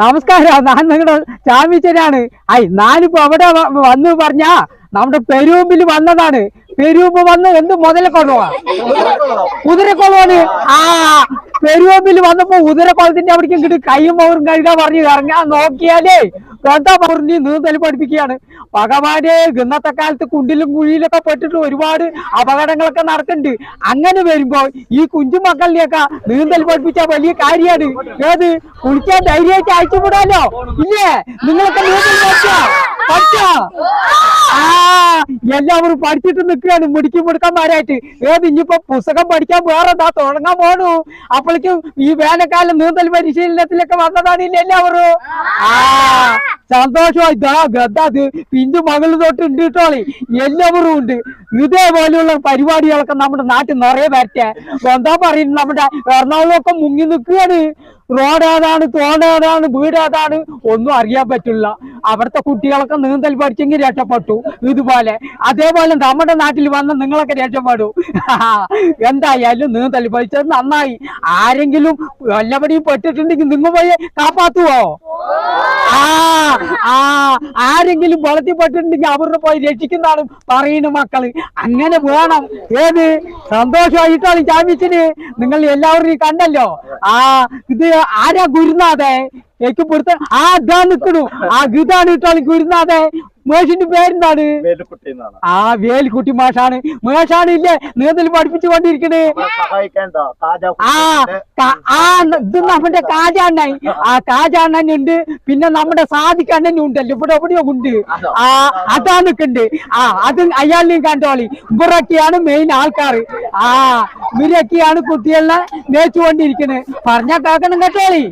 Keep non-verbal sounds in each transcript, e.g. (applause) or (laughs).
നമസ്കാരം. ഞാൻ നിങ്ങളുടെ ചാമ്പിച്ചനാണ് ഐ ഞാനിപ്പോ അവിടെ വന്നു പറഞ്ഞാ നമ്മുടെ പെരൂമ്പിൽ വന്നതാണ്. പെരൂമ്പ് വന്ന് എന്ത് മുതലക്കൊള്ളവാ കുതിരക്കൊള്ളവാണ് ആ പെരുവമ്പിൽ വന്നപ്പോ ഉദരക്കുളത്തിന്റെ അവിടേക്കും കിട്ടി കൈയും പൗറും കഴുകാൻ പറഞ്ഞു ഇറങ്ങാൻ നോക്കിയാലേ എന്താ പറഞ്ഞ് നീന്തൽ പഠിപ്പിക്കുകയാണ്. ഭഗവാന്റെ ഇന്നത്തെ കാലത്ത് കുണ്ടിലും കുഴിയിലൊക്കെ പെട്ടിട്ട് ഒരുപാട് അപകടങ്ങളൊക്കെ നടക്കുന്നുണ്ട്. അങ്ങനെ വരുമ്പോ ഈ കുഞ്ചു മക്കളിനെയൊക്കെ നീന്തൽ പഠിപ്പിച്ച വലിയ കാര്യമാണ്. ഏത്? കുളിക്കാൻ ധൈര്യമായിട്ട് അയച്ചു വിടാലോ ഇല്ലേ? നിങ്ങളൊക്കെ നീന്തൽ പഠിച്ചോ? ആ എല്ലാവരും പഠിച്ചിട്ട് നിൽക്കുകയാണ് മുടിക്കും മുടുക്കന്മാരായിട്ട്. ഏത്? ഇനിയിപ്പോ പുസ്തകം പഠിക്കാൻ വേറെ എന്താ തുടങ്ങാൻ പോണു. അപ്പോഴേക്കും ഈ വേനൽക്കാലം നീന്തൽ പരിശീലനത്തിലൊക്കെ വന്നതാണ് എല്ലാവരും? ആ സന്തോഷമായി. ദാ ഗദ്ദാത് പിഞ്ചു മകൾ തൊട്ട് ഉണ്ട് കേട്ടോളി. എല്ലാവരും ഉണ്ട്. ഇതേപോലെയുള്ള പരിപാടികളൊക്കെ നമ്മുടെ നാട്ടിൽ നിറയെ വരട്ടെ. എന്താ പറയുന്നത്? നമ്മുടെ എറണാകുളമൊക്കെ മുങ്ങി നിൽക്കുകയാണ്. റോഡ് ഏതാണ് തോണേതാണ് വീട് ഏതാണ് ഒന്നും അറിയാൻ പറ്റില്ല. അവിടുത്തെ കുട്ടികളൊക്കെ നീന്തൽ പഠിച്ചെങ്കിൽ രക്ഷപ്പെട്ടു. ഇതുപോലെ. അതേപോലെ നമ്മുടെ നാട്ടിൽ വന്ന നിങ്ങളൊക്കെ രക്ഷപ്പെടും. (laughs) എന്തായാലും നീന്തൽ പഠിച്ചത് നന്നായി. ആരെങ്കിലും വല്ലപടിയും പെട്ടിട്ടുണ്ടെങ്കിൽ നിങ്ങൾ പോയി കാപ്പാത്തുവോ? ആ ആരെങ്കിലും വെള്ളത്തിൽ പെട്ടിട്ടുണ്ടെങ്കിൽ അവരുടെ പോയി രക്ഷിക്കുന്നതാണ് പറയുന്നു മക്കൾ. അങ്ങനെ വേണം. ഏത്? സന്തോഷമായിട്ടാണ് ചാമ്പ്യൻസിന് നിങ്ങൾ എല്ലാവരും കണ്ടല്ലോ. ആ ഇത് ആരാ ഗുരുനാഥേ? എനിക്ക് പൊരുത്ത ആ ഇതാ നിക്കണു. ആ ഗിതാണ് ഇട്ടാളി ഗുരുനാഥേ. മേഷിന്റെ പേരെന്താണ്? ആ വേലിക്കുട്ടി മാഷാണ്. മേഷാണ് ഇല്ലേ? നീന്തൽ പഠിപ്പിച്ചു കൊണ്ടിരിക്കണേ. ആ ആ ഇത് നമ്മുടെ കാജാണ്ണൻ ആ കാജാണ്ണൻ ഉണ്ട്. പിന്നെ നമ്മുടെ സാധിക്കണ്ണൻ ഉണ്ടല്ലോ. ഇവിടെ എവിടെയോ ഉണ്ട്. ആ അതാ നിൽക്കുന്നുണ്ട് ആ അത് അയാളിനെയും കണ്ടോളി. ഇവരൊക്കെയാണ് മെയിൻ ആൾക്കാർ ആ ഇവരൊക്കെയാണ് കുട്ടികളെ മേച്ചുകൊണ്ടിരിക്കുന്നത് പറഞ്ഞ കേക്കണം കേട്ടോളി.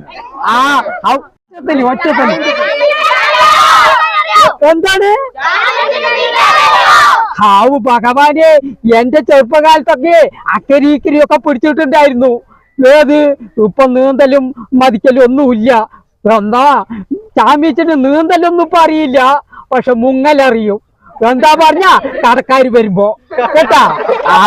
ആ ഔ, ഒറ്റത്തലി ഒറ്റത്തലി എന്താണ്? ഹാവ് ഭഗവാനെ എന്റെ ചെറുപ്പകാലത്തൊക്കെ അക്കരി ഇക്കരി ഒക്കെ പിടിച്ചിട്ടുണ്ടായിരുന്നു. ഏത്? ഇപ്പൊ നീന്തലും മതിക്കലും ഒന്നുമില്ല. എന്താ? ചാമ്പ്യച്ചിന് നീന്തലൊന്നും ഇപ്പൊ അറിയില്ല. പക്ഷെ മുങ്ങലറിയും. എന്താ പറഞ്ഞ? കടക്കാര് വരുമ്പോ. കേട്ടാ? ആ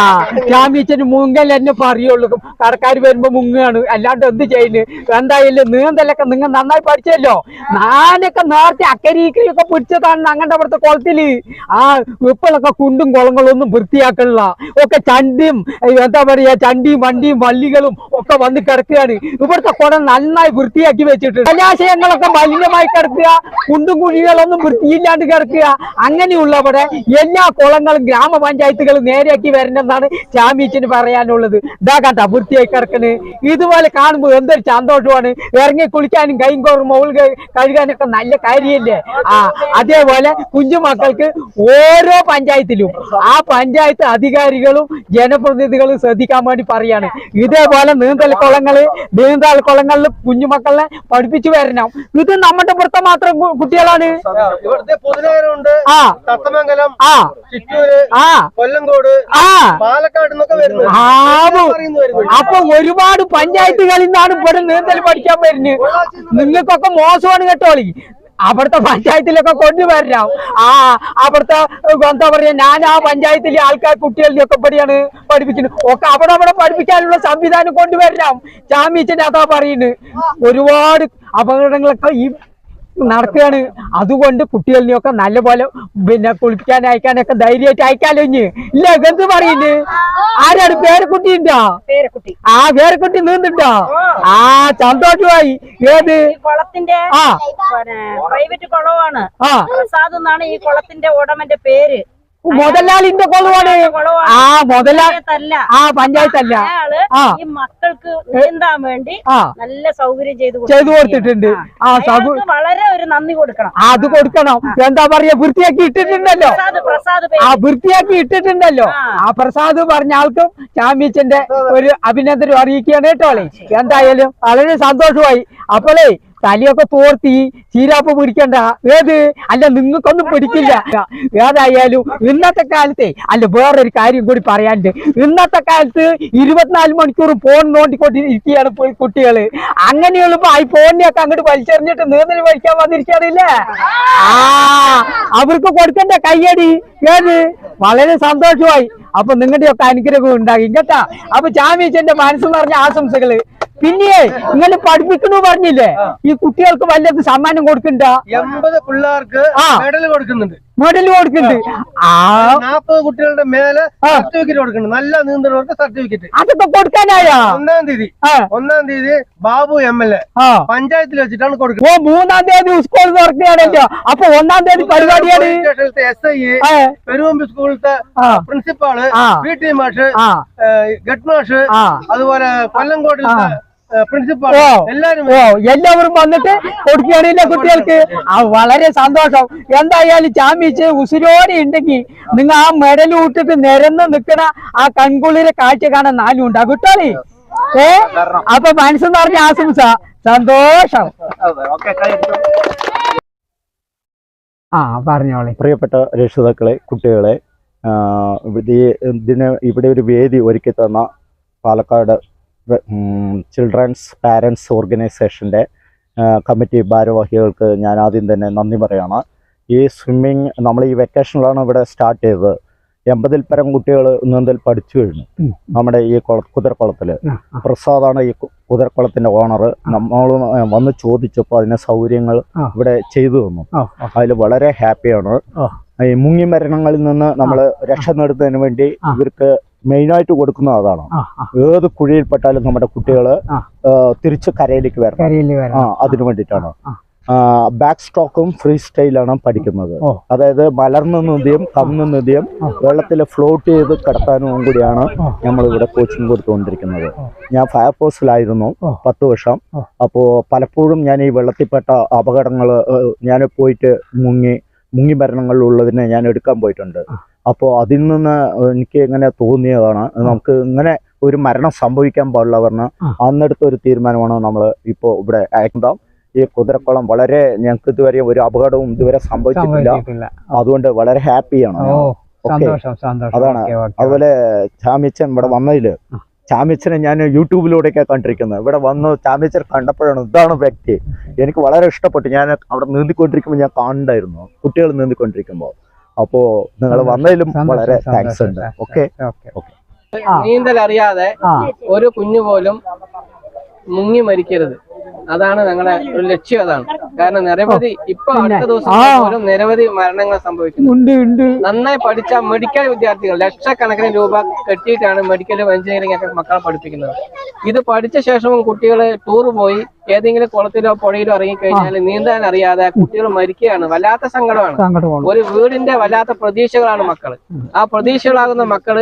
ചാമ്പ്യച്ചന് മുങ്ങൽ എന്നെ പറയുള്ളൂ. കടക്കാര് വരുമ്പോ മുങ്ങാണ്. അല്ലാണ്ട് എന്ത് ചെയ്യുന്നു എന്തായാലും നീന്തലൊക്കെ നിങ്ങൾ നന്നായി പഠിച്ചല്ലോ. ഞാനൊക്കെ നേരത്തെ അക്കരീക്കരിയൊക്കെ പിടിച്ചതാണ് അങ്ങനത്തെ അവിടുത്തെ കുളത്തിൽ. ആ ഇപ്പോഴൊക്കെ കുണ്ടും കുളങ്ങളൊന്നും വൃത്തിയാക്കണില്ല. ഒക്കെ ചണ്ടിയും എന്താ പറയാ ചണ്ടിയും വണ്ടിയും വള്ളികളും ഒക്കെ വന്ന് കിടക്കുകയാണ്. ഇവിടുത്തെ കുളം നന്നായി വൃത്തിയാക്കി വെച്ചിട്ടുണ്ട്. ജലാശയങ്ങളൊക്കെ മലിനമായി കിടക്കുക. കുണ്ടും കുഴികളൊന്നും വൃത്തിയില്ലാണ്ട് കിടക്കുക. അങ്ങനെയുള്ളവിടെ എല്ലാ കുളങ്ങളും ഗ്രാമപഞ്ചായത്തുകൾ നേരെയാക്കി വരണമെന്നാണ് ചാമ്പ്യൻസിന് പറയാനുള്ളത്. ഇതാ കണ്ട വൃത്തിയായി കിടക്കണ്. ഇതുപോലെ കാണുമ്പോൾ എന്തൊരു സന്തോഷമാണ്. ഇറങ്ങി കുളിക്കാനും കൈയും കോറും മൗൾ കഴുകാനൊക്കെ നല്ല കാര്യമല്ലേ ആ അതേപോലെ കുഞ്ഞുമക്കൾക്ക് ഓരോ പഞ്ചായത്തിലും ആ പഞ്ചായത്ത് അധികാരികളും ജനപ്രതിനിധികളും ശ്രദ്ധിക്കാൻ വേണ്ടി പറയാണ്. ഇതേപോലെ നീന്തൽ കുളങ്ങൾ നീന്തൽ കുളങ്ങളിൽ കുഞ്ഞുമക്കളെ പഠിപ്പിച്ചു വരണം. ഇത് നമ്മുടെ പുറത്തെ മാത്രം കുട്ടികളാണ്. ആ. തത്തമംഗലം ആ. ചിറ്റൂര് ആ. കൊല്ലംകോട് ആ. പാലക്കാട് നിന്നൊക്കെ വരുന്നു അപ്പൊ ഒരുപാട് പഞ്ചായത്തുകളിൽ നിന്നാണ് ഇവിടെ നീന്തൽ പഠിക്കാൻ വരുന്നത്. നിങ്ങൾക്കൊക്കെ മോശമാണ് കേട്ടോളി അവിടുത്തെ പഞ്ചായത്തിലൊക്കെ കൊണ്ടുവരണം. ആ അവിടുത്തെ എന്താ പറയാ ഞാൻ ആ പഞ്ചായത്തിലെ ആൾക്കാർ കുട്ടികളിലൊക്കെ പഠിയാണ് പഠിപ്പിക്കുന്നത്. ഒക്കെ അവിടെ അവിടെ പഠിപ്പിക്കാനുള്ള സംവിധാനം കൊണ്ടുവരണം. ചാമ്യച്ചൻ അതാ പറയുന്നത്. ഒരുപാട് അപകടങ്ങളൊക്കെ ഈ നടക്കുകയാണ്. അതുകൊണ്ട് കുട്ടികളിനെയൊക്കെ നല്ലപോലെ പിന്നെ കുളിപ്പിക്കാൻ അയക്കാനൊക്കെ ധൈര്യമായിട്ട് അയക്കാലോ ഇഞ്ഞ്? ഇല്ല എന്ത് പറയുന്നു? ആരാണ് പേരക്കുട്ടി ഉണ്ടോ? ആ പേരക്കുട്ടി നീന്തുണ്ടോ ആ സന്തോഷമായി. ഏത്? കുളത്തിന്റെ ആ. പ്രൈവറ്റ് കുളമാണ് ആ. പ്രസാദ് എന്നാണ് ഈ കുളത്തിന്റെ ഉടമന്റെ പേര്. മുതലാളിന്റെ കൊളവാണ് ആ മുതലാളി ആ പഞ്ചായത്തല്ല. ഈ മക്കൾക്ക് നീന്താൻ വേണ്ടി നല്ല സൗകര്യം ചെയ്തു ചെയ്തു കൊടുത്തിട്ടുണ്ട്. ആ വളരെ ഒരു നന്ദി കൊടുക്കണം. അത് കൊടുക്കണം. എന്താ പറയാ വൃത്തിയാക്കി ഇട്ടിട്ടുണ്ടല്ലോ. ആ വൃത്തിയാക്കി ഇട്ടിട്ടുണ്ടല്ലോ. ആ. ആ പ്രസാദ് പറഞ്ഞ ആൾക്കും ചാമ്പ്യച്ചന്റെ ഒരു അഭിനന്ദനം അറിയിക്കുകയാണ് കേട്ടോളെ എന്തായാലും വളരെ സന്തോഷമായി. അപ്പോളേ തലയൊക്കെ തോർത്തി ചീരാപ്പ് പിടിക്കണ്ട. ഏത്? അല്ല നിങ്ങൾക്കൊന്നും പിടിക്കില്ല. ഏതായാലും ഇന്നത്തെ കാലത്തെ അല്ല വേറൊരു കാര്യം കൂടി പറയാനുണ്ട്. ഇന്നത്തെ കാലത്ത് ഇരുപത്തിനാല് മണിക്കൂർ ഫോൺ നോണ്ടിക്കൊണ്ടിരിക്കുകയാണ് കുട്ടികൾ. അങ്ങനെയുള്ളപ്പോ ഈ ഫോണിനെയൊക്കെ അങ്ങോട്ട് വലിച്ചെറിഞ്ഞിട്ട് നീന്തൽ വലിക്കാൻ വന്നിരിക്കാറില്ലേ ആ അവർക്ക് കൊടുക്കണ്ട കയ്യടി? ഏത്? വളരെ സന്തോഷമായി. അപ്പൊ നിങ്ങളുടെ ഒക്കെ അനുഗ്രഹം ഉണ്ടാകും. കേട്ടാ? അപ്പൊ ചാമീച്ചന്റെ മനസ്സ് പറഞ്ഞ ആശംസകൾ. പിന്നെ ഇങ്ങനെ പഠിപ്പിക്കണു പറഞ്ഞില്ലേ? ഈ കുട്ടികൾക്ക് വല്ലത് സമ്മാനം കൊടുക്കണ്ട? എൺപത് പിള്ളേർക്ക് ആ. മെഡൽ കൊടുക്കുന്നുണ്ട്. മെഡൽ കൊടുക്കുന്നുണ്ട് ആ. നാൽപ്പത് കുട്ടികളുടെ മേലെ സർട്ടിഫിക്കറ്റ് കൊടുക്കുന്നുണ്ട് നല്ല നീന്തലവർക്ക് സർട്ടിഫിക്കറ്റ്. അതൊക്കെ കൊടുക്കാനായോ? ഒന്നാം തീയതി. ഒന്നാം തീയതി ബാബു എം എൽ എ പഞ്ചായത്തിൽ വെച്ചിട്ടാണ് കൊടുക്കുന്നത് ഓ മൂന്നാം തീയതി സ്കൂൾ തുറക്കുകയാണല്ലോ. അപ്പൊ ഒന്നാം തീയതി പരിപാടിയാണ്. എസ് ഐ പെരുവമ്പ് സ്കൂളിലത്തെ പ്രിൻസിപ്പാൾ പി ടി മാഷ് ഗഡ് മാഷ് അതുപോലെ കൊല്ലംകോട്ടിലത്തെ എല്ലാവരും വന്നിട്ട് കൊടുക്കുകയാണെങ്കിൽ കുട്ടികൾക്ക്? ആ വളരെ സന്തോഷം. എന്തായാലും ചാമ്പിച്ച് ഉസിരോടെ ഉണ്ടെങ്കിൽ നിങ്ങൾ ആ മെഡൽ ഊട്ടിട്ട് നിരന്ന് നിൽക്കണ ആ കൺകുളിരെ കാഴ്ച കാണാൻ നാലും ഉണ്ടാകും കേട്ടോളി ഏ? അപ്പൊ മനസ്സെന്ന് പറഞ്ഞ ആശംസ. സന്തോഷം. ആ പറഞ്ഞോളെ. പ്രിയപ്പെട്ട രക്ഷിതാക്കളെ കുട്ടികളെ ഇതിന് ഇവിടെ ഒരു വേദി ഒരുക്കി തന്ന പാലക്കാട് ചിൽഡ്രൻസ് പാരൻസ് ഓർഗനൈസേഷന്റെ കമ്മിറ്റി ഭാരവാഹികൾക്ക് ഞാൻ ആദ്യം തന്നെ നന്ദി പറയാണ്. ഈ സ്വിമ്മിങ് നമ്മൾ ഈ വെക്കേഷനിലാണ് ഇവിടെ സ്റ്റാർട്ട് ചെയ്തത്. എൺപതിൽ പരം കുട്ടികൾ നീന്തൽ പഠിച്ചു കഴിഞ്ഞു. നമ്മുടെ ഈ കുള കുതിരക്കുളത്തിൽ. പ്രസാദാണ് ഈ കുതിരക്കുളത്തിന്റെ ഓണർ നമ്മൾ വന്ന് ചോദിച്ചപ്പോൾ അതിന് സൗകര്യങ്ങൾ ഇവിടെ ചെയ്തു തന്നു. അതിൽ വളരെ ഹാപ്പിയാണ് ഈ മുങ്ങി മരണങ്ങളിൽ നിന്ന് നമ്മൾ രക്ഷ നേടുന്നതിന് വേണ്ടി ഇവർക്ക് മെയിനായിട്ട് കൊടുക്കുന്നത് അതാണ്. ഏത് കുഴിയിൽപ്പെട്ടാലും നമ്മുടെ കുട്ടികൾ. തിരിച്ച് കരയിലേക്ക് വരണം ആ അതിനു വേണ്ടിയിട്ടാണ് ബാക്ക് സ്ട്രോക്കും ഫ്രീ സ്റ്റൈലാണ് പഠിക്കുന്നത് അതായത് മലർന്ന നദിയും കന്ന് നദിയും വെള്ളത്തിൽ ഫ്ലോട്ട് ചെയ്ത് കിടത്താനും കൂടിയാണ്. നമ്മൾ ഇവിടെ കോച്ചിങ് കൊടുത്തുകൊണ്ടിരിക്കുന്നത്. ഞാൻ ഫയർഫോഴ്സിലായിരുന്നു. പത്ത് വർഷം അപ്പോൾ പലപ്പോഴും ഞാൻ ഈ വെള്ളത്തിൽപ്പെട്ട അപകടങ്ങൾ ഞാൻ പോയിട്ട് മുങ്ങി മുങ്ങി മരണങ്ങളിലുള്ളതിനെ ഞാൻ എടുക്കാൻ പോയിട്ടുണ്ട്. അപ്പോൾ അതിൽ നിന്ന് എനിക്ക് ഇങ്ങനെ തോന്നിയതാണ് നമുക്ക് ഇങ്ങനെ ഒരു മരണം സംഭവിക്കാൻ പാടില്ല പറഞ്ഞ്. അന്നെടുത്ത ഒരു തീരുമാനമാണ് നമ്മൾ ഇപ്പോൾ ഇവിടെ അയക്കുന്നതാം ഈ കുതിരക്കുളം വളരെ ഞങ്ങൾക്ക് ഇതുവരെ ഒരു അപകടവും ഇതുവരെ സംഭവിച്ചിട്ടില്ല. അതുകൊണ്ട് വളരെ ഹാപ്പിയാണ് അതാണ്. അതുപോലെ ചാമിച്ചൻ ഇവിടെ വന്നതിൽ. ചാമിച്ചനെ ഞാൻ യൂട്യൂബിലൂടെയൊക്കെ കണ്ടിരിക്കുന്നത്. ഇവിടെ വന്ന് ചാമിച്ചൻ കണ്ടപ്പോഴാണ് ഇതാണ് വ്യക്തി. എനിക്ക് വളരെ ഇഷ്ടപ്പെട്ടു. ഞാൻ അവിടെ നീന്തിക്കൊണ്ടിരിക്കുമ്പോൾ ഞാൻ കാണണ്ടായിരുന്നു. കുട്ടികൾ നീന്തിക്കൊണ്ടിരിക്കുമ്പോൾ. അപ്പോ നിങ്ങൾ വന്നതിലും വളരെ താങ്ക്സ് ഉണ്ട്. ഓക്കെ നീന്തൽ അറിയാതെ ഒരു കുഞ്ഞു പോലും മുങ്ങി മരിക്കരുത്. അതാണ് ഞങ്ങളുടെ ഒരു ലക്ഷ്യം അതാണ്. കാരണം നിരവധി ഇപ്പൊ അടുത്ത ദിവസം പോലും നിരവധി മരണങ്ങൾ സംഭവിക്കുന്നു. ഉണ്ട് ഉണ്ട്. നന്നായി പഠിച്ച മെഡിക്കൽ വിദ്യാർത്ഥികൾ ലക്ഷക്കണക്കിന് രൂപ കെട്ടിയിട്ടാണ് മെഡിക്കലും എഞ്ചിനീയറിംഗ് ഒക്കെ മക്കളെ പഠിപ്പിക്കുന്നത്. ഇത് പഠിച്ച ശേഷവും കുട്ടികൾ ടൂർ പോയി ഏതെങ്കിലും കുളത്തിലോ പുഴയിലോ ഇറങ്ങിക്കഴിഞ്ഞാൽ നീന്താൻ അറിയാതെ കുട്ടികൾ മരിക്കുകയാണ്. വല്ലാത്ത സങ്കടമാണ്. ഒരു വീടിന്റെ വല്ലാത്ത പ്രതീക്ഷകളാണ് മക്കൾ. ആ പ്രതീക്ഷകളാകുന്ന മക്കൾ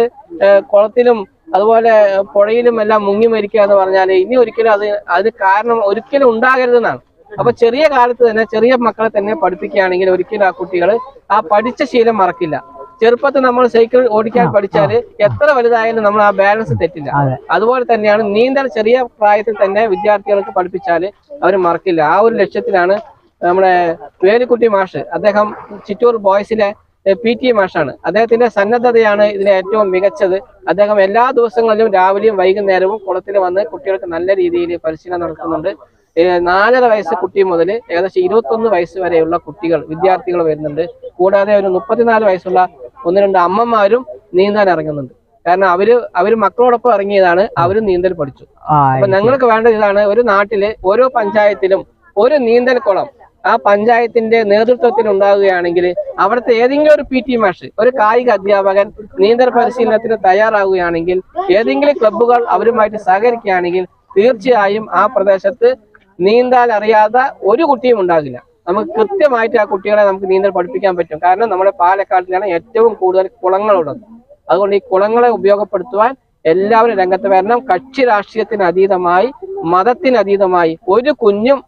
കുളത്തിലും അതുപോലെ പുഴയിലും എല്ലാം മുങ്ങി മരിക്കുക എന്ന് പറഞ്ഞാൽ ഇനി ഒരിക്കലും അത് അത് കാരണം ഒരിക്കലും ഉണ്ടാകരുതെന്നാണ്. അപ്പൊ ചെറിയ കാലത്ത് തന്നെ ചെറിയ മക്കളെ തന്നെ പഠിപ്പിക്കുകയാണെങ്കിൽ ഒരിക്കലും ആ കുട്ടികൾ ആ പഠിച്ച ശീലം മറക്കില്ല. ചെറുപ്പത്തിൽ നമ്മൾ സൈക്കിൾ ഓടിക്കാൻ പഠിച്ചാൽ എത്ര വലുതായാലും നമ്മൾ ആ ബാലൻസ് തെറ്റില്ല. അതുപോലെ തന്നെയാണ് നീന്തൽ ചെറിയ പ്രായത്തിൽ തന്നെ വിദ്യാർത്ഥികൾക്ക് പഠിപ്പിച്ചാൽ അവർ മറക്കില്ല. ആ ഒരു ലക്ഷ്യത്തിലാണ് നമ്മുടെ വേലിക്കുട്ടി മാഷ് അദ്ദേഹം ചിറ്റൂർ ബോയ്സിലെ പി ടി മാഷാണ്. അദ്ദേഹത്തിന്റെ സന്നദ്ധതയാണ് ഇതിന് ഏറ്റവും മികച്ചത്. അദ്ദേഹം എല്ലാ ദിവസങ്ങളിലും രാവിലെയും വൈകുന്നേരവും കുളത്തിൽ വന്ന് കുട്ടികൾക്ക് നല്ല രീതിയിൽ പരിശീലനം നടത്തുന്നുണ്ട്. നാലര വയസ്സ് കുട്ടി മുതൽ ഏകദേശം ഇരുപത്തൊന്ന് വയസ്സ് വരെയുള്ള കുട്ടികൾ വിദ്യാർത്ഥികൾ വരുന്നുണ്ട്. കൂടാതെ ഒരു മുപ്പത്തിനാല് വയസ്സുള്ള ഒന്ന് രണ്ട് അമ്മമാരും നീന്താൻ ഇറങ്ങുന്നുണ്ട്. കാരണം അവർ അവർ മക്കളോടൊപ്പം ഇറങ്ങിയതാണ് അവരും നീന്തൽ പഠിച്ചു. അപ്പൊ ഞങ്ങൾക്ക് വേണ്ടത് ഇതാണ് ഒരു നാട്ടിലെ ഓരോ പഞ്ചായത്തിലും ഒരു നീന്തൽ കുളം ആ പഞ്ചായത്തിന്റെ നേതൃത്വത്തിൽ ഉണ്ടാവുകയാണെങ്കിൽ അവിടുത്തെ ഏതെങ്കിലും ഒരു പി ടി മാഷ് ഒരു കായിക അധ്യാപകൻ നീന്തൽ പരിശീലനത്തിന് തയ്യാറാവുകയാണെങ്കിൽ ഏതെങ്കിലും ക്ലബ്ബുകൾ അവരുമായിട്ട് സഹകരിക്കുകയാണെങ്കിൽ തീർച്ചയായും ആ പ്രദേശത്ത് നീന്താൻ അറിയാത്ത ഒരു കുട്ടിയും ഉണ്ടാകില്ല. നമുക്ക് കൃത്യമായിട്ട് ആ കുട്ടികളെ നമുക്ക് നീന്തൽ പഠിപ്പിക്കാൻ പറ്റും. കാരണം നമ്മുടെ പാലക്കാട്ടിലാണ് ഏറ്റവും കൂടുതൽ കുളങ്ങളുള്ളത്. അതുകൊണ്ട് ഈ കുളങ്ങളെ ഉപയോഗപ്പെടുത്തുവാൻ എല്ലാവരും രംഗത്ത് വരണം. കക്ഷി രാഷ്ട്രീയത്തിന് അതീതമായി മതത്തിന് അതീതമായി ഒരു കുഞ്ഞും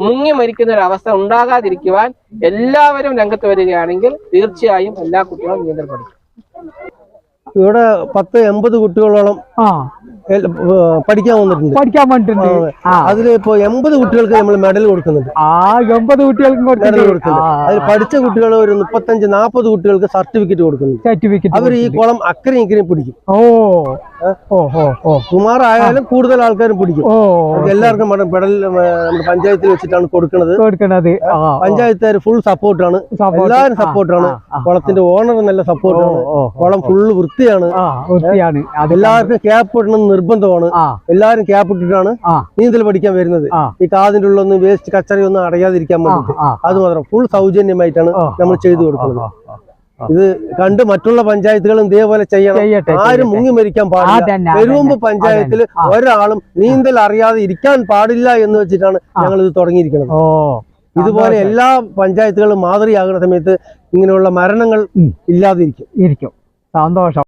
മുങ്ങി മരിക്കുന്ന ഒരു അവസ്ഥ ഉണ്ടാകാതിരിക്കുവാൻ എല്ലാവരും രംഗത്ത് വരികയാണെങ്കിൽ തീർച്ചയായും എല്ലാ കുട്ടികളും നീന്തൽ പഠിക്കും. ഇവിടെ പത്ത് എൺപത് കുട്ടികളോളം ആ. പഠിക്കാൻ വന്നിട്ടുണ്ട്. പഠിക്കാൻ വന്നിട്ടുണ്ട്. അതിൽ ഇപ്പൊ എൺപത് കുട്ടികൾക്ക് നമ്മൾ മെഡൽ കൊടുക്കുന്നുണ്ട് ആ എൺപത് കുട്ടികൾക്ക് മെഡൽ കൊടുക്കുന്നുണ്ട് അതിൽ പഠിച്ച കുട്ടികൾ ഒരു മുപ്പത്തഞ്ച് നാൽപ്പത് കുട്ടികൾക്ക് സർട്ടിഫിക്കറ്റ് കൊടുക്കുന്നുണ്ട്. സർട്ടിഫിക്കറ്റ് അവർ ഈ കുളം അക്കരയും ഇക്കരയും പിടിക്കും. ഓ. സുമാറായാലും കൂടുതൽ ആൾക്കാരും പിടിക്കും. എല്ലാവർക്കും മെഡൽ നമ്മുടെ പഞ്ചായത്തിൽ വെച്ചിട്ടാണ് കൊടുക്കുന്നത്. കൊടുക്കുന്നത്. പഞ്ചായത്തുകാർ ഫുൾ സപ്പോർട്ടാണ് എല്ലാവരും സപ്പോർട്ടാണ് കുളത്തിന്റെ ഓണർ നല്ല സപ്പോർട്ടാണ് കുളം ഫുള്ള് വൃത്തിയാണ്. വൃത്തിയാണ്. എല്ലാവർക്കും ക്യാപ്പ് ഇടണം നിർബന്ധമാണ്. എല്ലാരും എല്ലാവരും ക്യാപ്പ് ഇട്ടിട്ടാണ് നീന്തൽ പഠിക്കാൻ വരുന്നത്. ഈ കാതിന്റെ ഉള്ളൊന്നും വേസ്റ്റ് കച്ചറയൊന്നും അടയാതിരിക്കാൻ വേണ്ടിട്ട് അത് മാത്രം ഫുൾ സൗജന്യമായിട്ടാണ് നമ്മൾ ചെയ്തു കൊടുക്കുന്നത്. ഇത് കണ്ട് മറ്റുള്ള പഞ്ചായത്തുകളും ഇതേപോലെ ചെയ്യണം. ആരും മുങ്ങി മരിക്കാൻ പാടില്ല. അതന്നെ, പഞ്ചായത്തിൽ ഒരാളും നീന്തൽ അറിയാതെ ഇരിക്കാൻ പാടില്ല എന്ന് വെച്ചിട്ടാണ് ഞങ്ങൾ ഇത് തുടങ്ങിയിരിക്കുന്നത്. ഇതുപോലെ എല്ലാ പഞ്ചായത്തുകളും മാതൃകയാകുന്ന സമയത്ത് ഇങ്ങനെയുള്ള മരണങ്ങൾ. ഇല്ലാതിരിക്കും. ഇരിക്കും. സന്തോഷം.